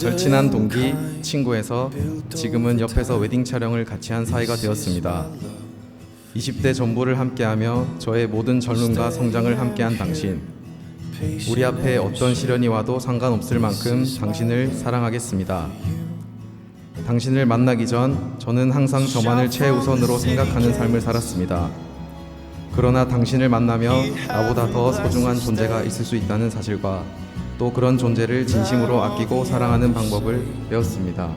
절친한 동기, 친구에서 지금은 옆에서 웨딩 촬영을 같이 한 사이가 되었습니다. 20대 전부를 함께하며 저의 모든 젊음과 성장을 함께한 당신. 우리 앞에 어떤 시련이 와도 상관없을 만큼 당신을 사랑하겠습니다. 당신을 만나기 전 저는 항상 저만을 최우선으로 생각하는 삶을 살았습니다. 그러나 당신을 만나며 나보다 더 소중한 존재가 있을 수 있다는 사실과 또 그런 존재를 진심으로 아끼고 사랑하는 방법을 배웠습니다.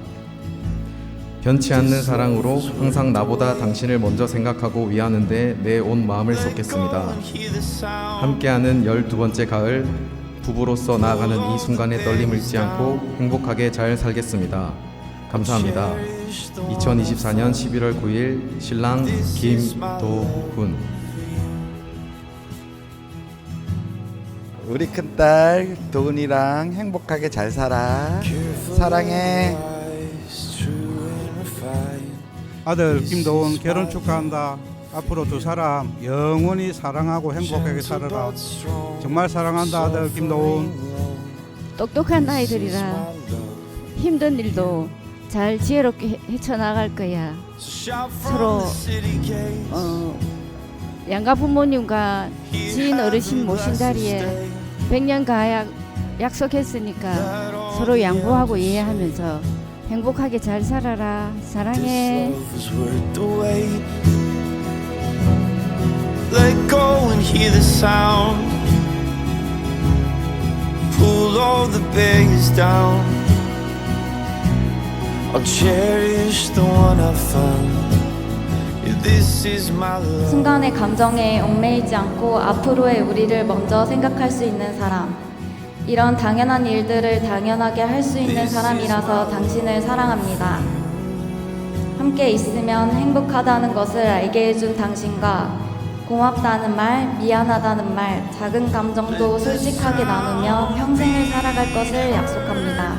변치 않는 사랑으로 항상 나보다 당신을 먼저 생각하고 위하는데 내 온 마음을 쏟겠습니다. 함께하는 12번째 가을, 부부로서 나아가는 이 순간의 떨림을 잊지 않고 행복하게 잘 살겠습니다. 감사합니다. 2024년 11월 9일 신랑 김도훈 우리 큰딸 도은이랑 행복하게 잘 살아. 사랑해. 아들 김도훈 결혼 축하한다. 앞으로 두 사람 영원히 사랑하고 행복하게 살아라. 정말 사랑한다 아들 김도훈. 똑똑한 아이들이라 힘든 일도 잘 지혜롭게 헤- 헤쳐나갈 거야. 서로 어, 양가 부모님과 지인 어르신 모신 자리에 백년 가약 약속했으니까 서로 양보하고 이해하면서 행복하게 잘 살아라. 사랑해. Let go and hear the sound. Pull all the bags down. I'll cherish the one I found. 순간의 감정에 얽매이지 않고 앞으로의 우리를 먼저 생각할 수 있는 사람. 이런 당연한 일들을 당연하게 할 수 있는 사람이라서 당신을 사랑합니다. 함께 있으면 행복하다는 것을 알게 해준 당신과 고맙다는 말, 미안하다는 말, 작은 감정도 솔직하게 나누며 평생을 살아갈 것을 약속합니다.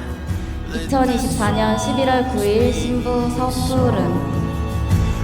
2024년 11월 9일 신부 서푸름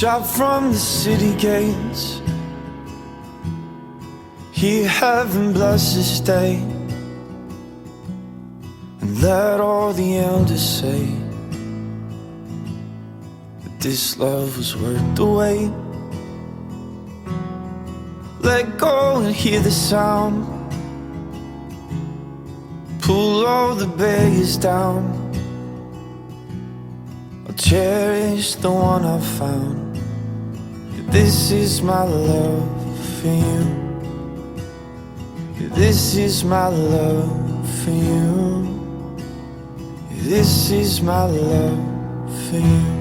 So shout from the city gates. Hear heaven bless this day. And let all the elders say that this love was worth the wait. Let go and hear the sound. Pull all the barriers down. I'll cherish the one I found. This is my love for you. This is my love for you. This is my love for you.